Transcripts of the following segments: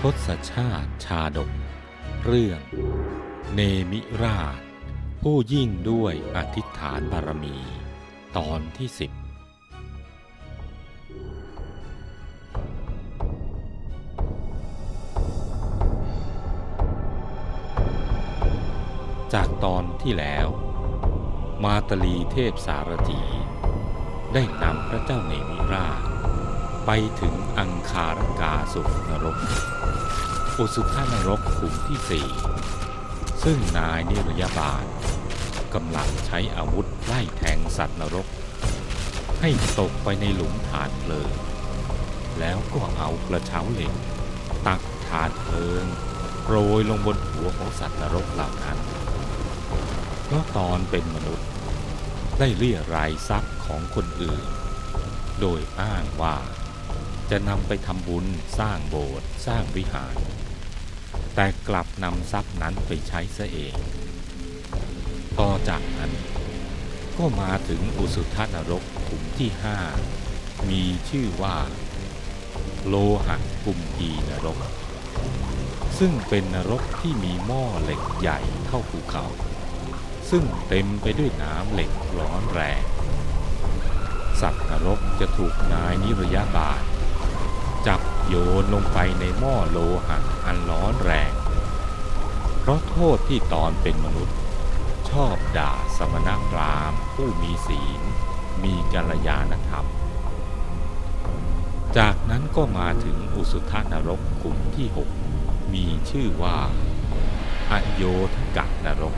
ทศชาติชาดก เรื่อง เนมิราช ผู้ยิ่งด้วยอธิษฐานบารมี ตอนที่สิบ จากตอนที่แล้ว มาตลีเทพสารถี ได้นำพระเจ้าเนมิราชไปถึงอังคารกาสุนรกอุสุธานรกขุมที่สี่ซึ่งนายนิรยาบาลกำลังใช้อาวุธไล่แทงสัตว์นรก ให้ตกไปในหลุมฐานเพลิง แล้วก็เอากระเช้าเหล็ก ตักฐานเพลิงโปรยลงบนหัวของสัตว์นรกเหล่านั้น เพราะตอนเป็นมนุษย์ ได้เรียรายทรัพย์ของคนอื่น โดยอ้างว่า จะนำไปทำบุญสร้างโบสถ์สร้างวิหาร แต่กลับนำทรัพย์นั้นไปใช้ซะเอง ต่อจากนั้น ก็มาถึงอุสุทานรกขุมที่ห้ามีชื่อว่า โลหะกุมพีนรก ซึ่งเป็นนรกที่มีหม้อเหล็กใหญ่เท่าภูเขา ซึ่งเต็มไปด้วยน้ำเหล็กร้อนแรง สัตว์นรกจะถูกนายนิรยาบาท จับโยนลงไปในหม้อโลหะอันร้อนแรง เพราะโทษที่ตอนเป็นมนุษย์ ชอบด่าสมณพราหมณ์ผู้มีศีล มีกัลยาณธรรม จากนั้นก็มาถึงอุสุทานรกขุมที่หกมีชื่อว่า อโยธกะนรก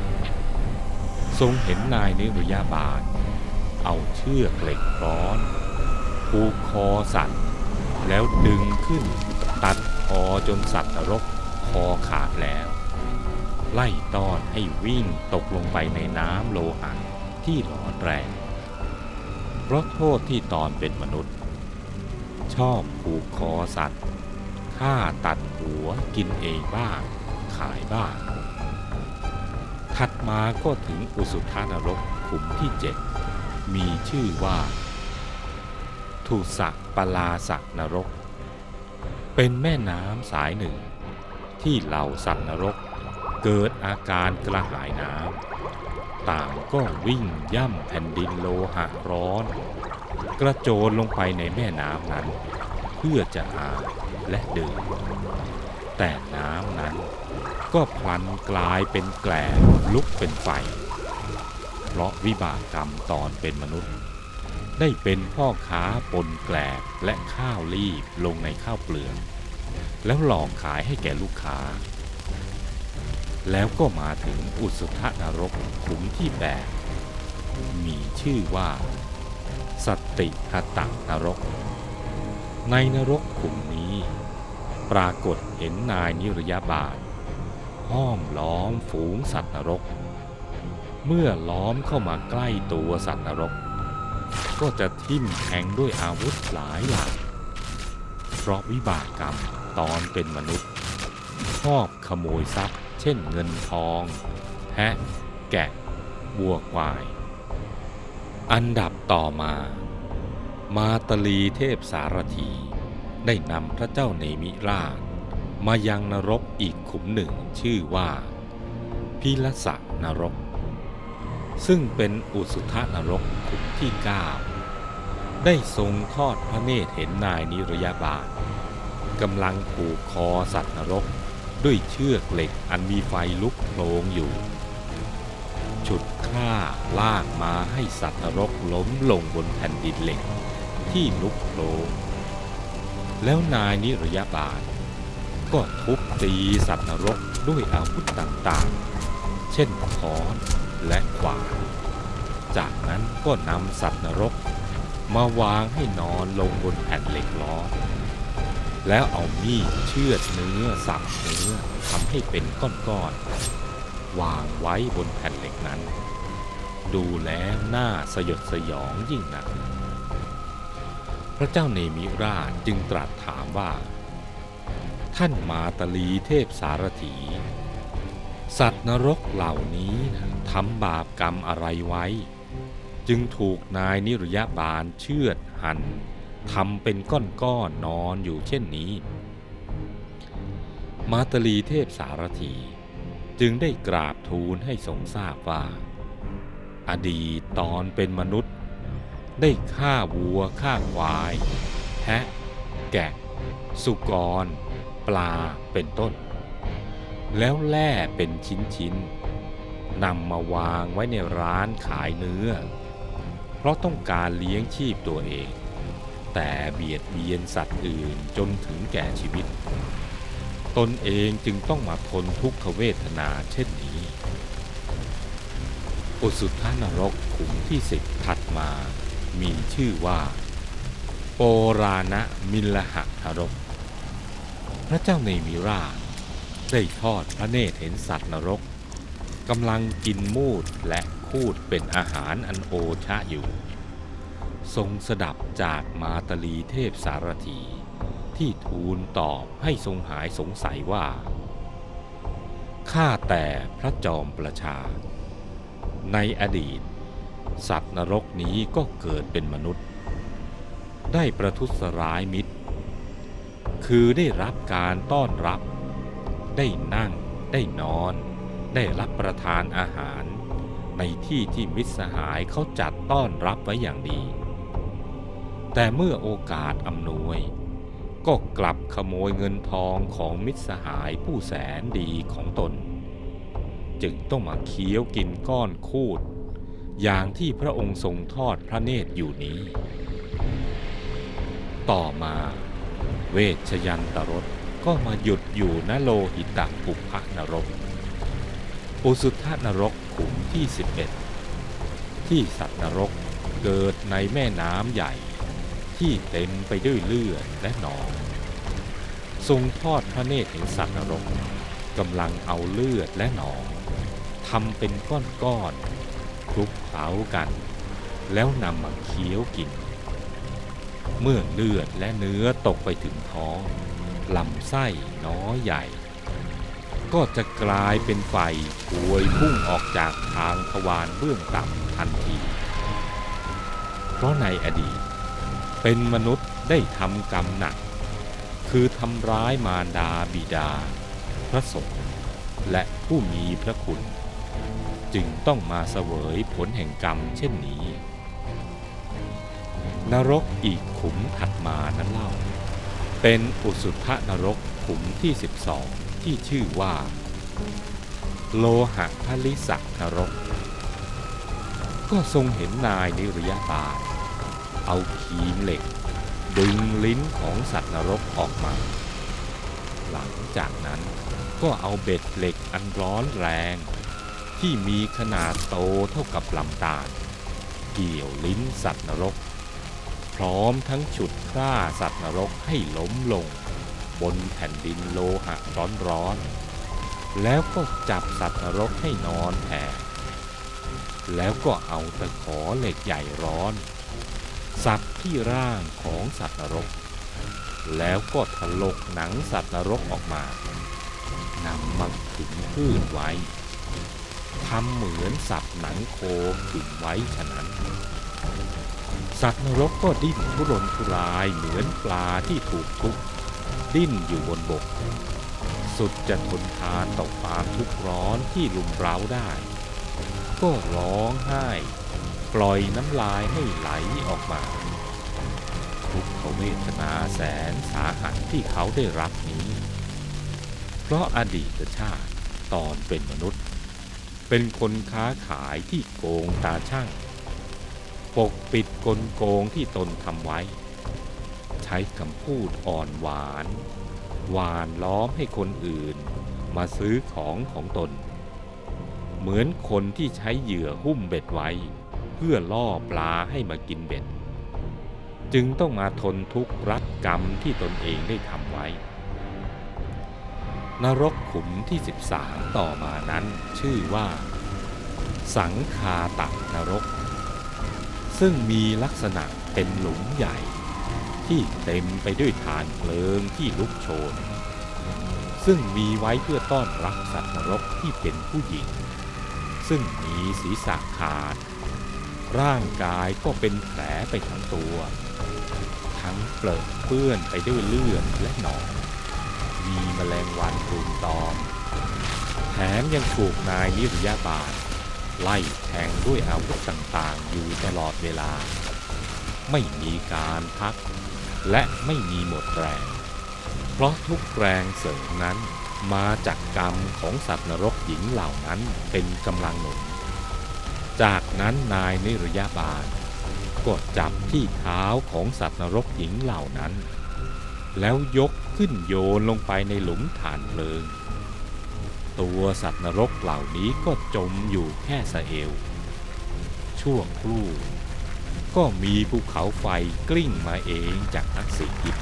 ทรงเห็นนายนิรยาบาล เอาเชือกเหล็กร้อนผูกคอสัตว์ แล้วดึงขึ้น ตัดคอจนสัตว์นรกคอขาดแล้ว ไล่ต้อนให้วิ่งตกลงไปในน้ำโลหะที่ร้อนแรง เพราะโทษที่ตอนเป็นมนุษย์ ชอบผูกคอสัตว์ฆ่าตัดหัวกินเองบ้าง ขายบ้าง ถัดมาก็ถึงอุสุทานรกขุมที่เจ็ดมีชื่อว่า ทุสักปลาสักนรก เป็นแม่น้ำสายหนึ่ง ที่เหล่าสัตว์นรก เกิดอาการกระหายน้ำต่างก็วิ่งย่ำแผ่นดินโลหะร้อน กระโจนลงไปในแม่น้ำนั้น เพื่อจะอาบและดื่ม แต่น้ำนั้นก็พลันกลายเป็นแกลบลุกเป็นไฟ เพราะวิบากกรรมตอนเป็นมนุษย์ ได้เป็นพ่อค้าปนแกลบและข้าวรีบลงในข้าวเปลือกแล้วหลอกขายให้แก่ลูกค้า แล้วก็มาถึงอุสุทนรกขุมที่แปดมีชื่อว่า สติหตังนรก ในนรกขุมนี้ ปรากฏเห็นนายนิรยาบาลห้อมล้อมฝูงสัตว์นรก เมื่อล้อมเข้ามาใกล้ตัวสัตว์นรก ก็จะทิ่มแทงด้วยอาวุธหลายหลากเพราะวิบากกรรมตอนเป็นมนุษย์ชอบขโมยทรัพย์ เช่นเงินทอง แพะ แกะวัวควาย อันดับต่อมา มาตลีเทพสารถี ได้นำพระเจ้าเนมิราช มายังนรกอีกขุมหนึ่งชื่อว่าพิลสะนรก ซึ่งเป็นอุสุทนรกขุมที่เก้าได้ทรงทอดพระเนตรเห็นนายนิรยาบาลกำลังผูกคอสัตว์นรกด้วยเชือกเหล็กอันมีไฟลุกโผลงอยู่ ฉุดฆ่าลากมาให้สัตว์นรกล้มลงบนแผ่นดินเหล็กที่ลุกโผลง แล้วนายนิรยาบาล ก็ทุบตีสัตว์นรกด้วยอาวุธต่างๆ เช่นค้อนและขวานจากนั้นก็นำสัตว์นรก มาวางให้นอนลงบนแผ่นเหล็กล้อ แล้วเอามีดเชือดเนื้อสับเนื้อทำให้เป็นก้อนๆวางไว้บนแผ่นเหล็กนั้น ดูแล้วน่าสยดสยองยิ่งนัก พระเจ้าเนมิราชจึงตรัสถามว่า ท่านมาตลีเทพสารถี สัตว์นรกเหล่านี้ทำบาปกรรมอะไรไว้ จึงถูกนายนิรยาบาลเชือดหันทำเป็นก้อนๆนนอนอยู่เช่นนี้ มาตลีเทพสารถีจึงได้กราบทูลให้ทรงทราบว่า อดีตตอนเป็นมนุษย์ ได้ฆ่าวัวฆ่าควาย แพะ แกะ สุกร ปลาเป็นต้น แล้วแล่เป็นชิ้นๆนำมาวางไว้ในร้านขายเนื้อ เพราะต้องการเลี้ยงชีพตัวเอง แต่เบียดเบียนสัตว์อื่นจนถึงแก่ชีวิต ตนเองจึงต้องมาทนทุกขเวทนาเช่นนี้อุสุทธานรกขุมที่สิบถัดมา มีชื่อว่าโปราณมิลหะนรก พระเจ้าเนมิราได้ทอดพระเนตรเห็นสัตว์นรกกำลังกินมูดและคูดเป็นอาหารอันโอชะอยู่ ทรงสดับจากมาตลีเทพสารถี ที่ทูลตอบให้ทรงหายสงสัยว่า ข้าแต่พระจอมประชา ในอดีต สัตว์นรกนี้ก็เกิดเป็นมนุษย์ ได้ประทุษร้ายมิตร คือได้รับการต้อนรับ ได้นั่ง ได้นอน ได้รับประทานอาหาร ในที่ที่มิตรสหายเขาจัดต้อนรับไว้อย่างดี แต่เมื่อโอกาสอำนวย ก็กลับขโมยเงินทองของมิตรสหายผู้แสนดีของตน จึงต้องมาเคี้ยวกินก้อนคูด อย่างที่พระองค์ทรงทอดพระเนตรอยู่นี้ ต่อมาเวชยันตรสก็มาหยุดอยู่ณโลหิตะปุพะนรก อุสุทธนรกขุมที่ 11 ที่สัตว์นรกเกิดในแม่น้ำใหญ่ที่เต็มไปด้วยเลือดและหนอง ทรงทอดพระเนตรเห็นสัตว์นรกกำลังเอาเลือดและหนองทำเป็นก้อนๆ ลุกเคล้ากัน แล้วนำมาเคี้ยวกิน เมื่อเลือดและเนื้อตกไปถึงท้องลำไส้น้อยใหญ่ ก็จะกลายเป็นไฟพวยพุ่งออกจากทางทวารเบื้องต่ำทันที เพราะในอดีต เป็นมนุษย์ได้ทำกรรมหนัก คือทำร้ายมารดาบิดา พระสงฆ์และผู้มีพระคุณ จึงต้องมาเสวยผลแห่งกรรมเช่นนี้ นรกอีกขุมถัดมานั้นเล่า เป็นอุสุทธนรกขุมที่ 12 ที่ชื่อว่า โลหะพลิสักนรก ก็ทรงเห็นนายนิรยาบาลเอาขีมเหล็ก ดึงลิ้นของสัตว์นรกออกมา หลังจากนั้นก็เอาเบ็ดเหล็กอันร้อนแรง ที่มีขนาดโตเท่ากับลำตาล เกี่ยวลิ้นสัตว์นรก พร้อมทั้งฉุดฆ่าสัตว์นรกให้ล้มลง บนแผ่นดินโลหะร้อนๆแล้วก็จับสัตว์นรกให้นอนแผ่แล้วก็เอาตะขอเหล็กใหญ่ร้อน สับที่ร่างของสัตว์นรก แล้วก็ถลกหนังสัตว์นรกออกมานำมาขึงพืชไว้ ทำเหมือนสับหนังโคขึงไว้ฉะนั้น สัตว์นรกก็ดิ้นทุรนทุรายเหมือนปลาที่ถูกทุบดิ้นอยู่บนบก สุดจะทนทานต่อความทุกข์ร้อนที่ลุมเร้าได้ ก็ร้องไห้ ปล่อยน้ำลายให้ไหลออกมาทุกขเวทนาแสนสาหัสที่เขาได้รับนี้ เพราะอดีตชาติตอนเป็นมนุษย์ เป็นคนค้าขายที่โกงตาช่าง ปกปิดกลโกงที่ตนทำไว้ ใช้คำพูดอ่อนหวาน หวานล้อมให้คนอื่น มาซื้อของของตน เหมือนคนที่ใช้เหยื่อหุ้มเบ็ดไว้ เพื่อล่อปลาให้มากินเบ็ด จึงต้องมาทนทุกข์รับกรรมที่ตนเองได้ทำไว้ นรกขุมที่ 13 ต่อมานั้นชื่อว่า สังคาตันรก ซึ่งมีลักษณะเป็นหลุมใหญ่ ที่เต็มไปด้วยฐานเพลิงที่ลุกโชน ซึ่งมีไว้เพื่อต้อนรับสัตว์นรกที่เป็นผู้หญิง ซึ่งมีศีรษะขาด ร่างกายก็เป็นแผลไปทั้งตัว ทั้งเปลือกเปื้อนไปด้วยเลือดและหนอง มีแมลงวันรุมตอม แถมยังถูกนายนิรยาบาลไล่แทงด้วยอาวุธต่างๆ อยู่ตลอดเวลา ไม่มีการพัก และไม่มีหมดแรง เพราะทุกแรงเสริมนั้นมาจากกรรมของสัตว์นรกหญิงเหล่านั้นเป็นกำลังหนุน จากนั้นนายนิรยาบาลก็จับที่เท้าของสัตว์นรกหญิงเหล่านั้น แล้วยกขึ้นโยนลงไปในหลุมฐานเพลิง ตัวสัตว์นรกเหล่านี้ก็จมอยู่แค่สะเอว ชั่วครู่ ก็มีภูเขาไฟกลิ้งมาเองจากทั้งสี่ทิศ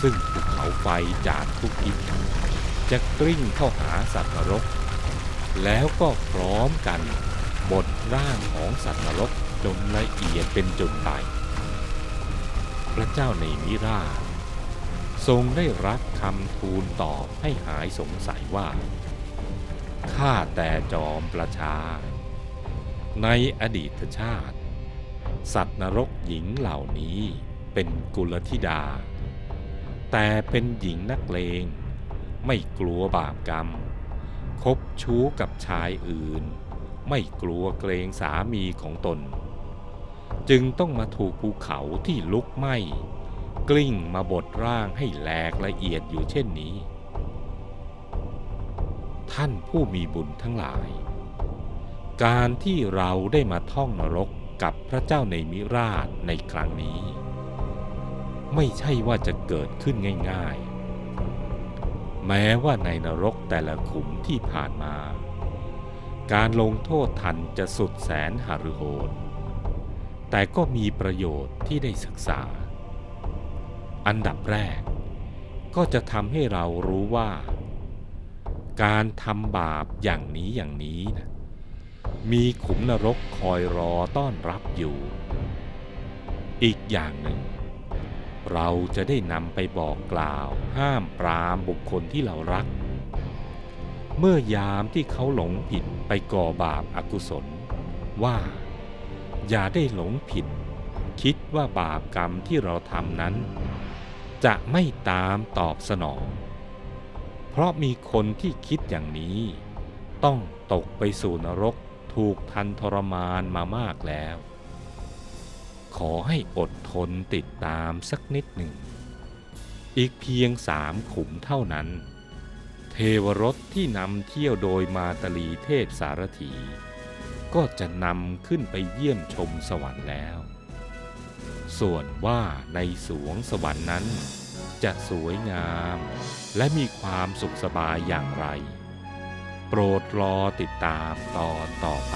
ซึ่งภูเขาไฟจากทุกทิศจะกลิ้งเข้าหาสัตว์นรก แล้วก็พร้อมกันบดร่างของสัตว์นรกจนละเอียดเป็นจุดไปพระเจ้าในมิราช ทรงได้รับคำทูลตอบให้หายสงสัยว่า ข้าแต่จอมประชา ในอดีตชาติ สัตว์นรกหญิงเหล่านี้เป็นกุลธิดา แต่เป็นหญิงนักเลง ไม่กลัวบาปกรรม คบชู้กับชายอื่น ไม่กลัวเกรงสามีของตน จึงต้องมาถูกภูเขาที่ลุกไหม้ กลิ้งมาบดร่างให้แหลกละเอียดอยู่เช่นนี้ ท่านผู้มีบุญทั้งหลาย การที่เราได้มาท่องนรกกับพระเจ้าในมิราชในครั้งนี้ ไม่ใช่ว่าจะเกิดขึ้นง่าย ๆ แม้ว่าในนรกแต่ละขุมที่ผ่านมา การลงโทษทันจะสุดแสนหฤโหดแต่ก็มีประโยชน์ที่ได้ศึกษา อันดับแรก ก็จะทำให้เรารู้ว่า การทำบาปอย่างนี้อย่างนี้นะมีขุมนรกคอยรอต้อนรับอยู่ อีกอย่างหนึ่ง เราจะได้นำไปบอกกล่าวห้ามปรามบุคคลที่เรารัก เมื่อยามที่เขาหลงผิดไปก่อบาปอากุศล ว่า อย่าได้หลงผิด คิดว่าบาปกรรมที่เราทำนั้น จะไม่ตามตอบสนอง เพราะมีคนที่คิดอย่างนี้ ต้องตกไปสู่นรกถูกทันทรมานมามากแล้ว ขอให้อดทนติดตามสักนิดหนึ่ง อีกเพียงสามขุมเท่านั้น เทวรถที่นำเที่ยวโดยมาตลีเทพสารถี ก็จะนำขึ้นไปเยี่ยมชมสวรรค์แล้ว ส่วนว่าในสวงสวรรค์นั้น จะสวยงาม และมีความสุขสบายอย่างไร โปรดรอติดตามตอนต่อไป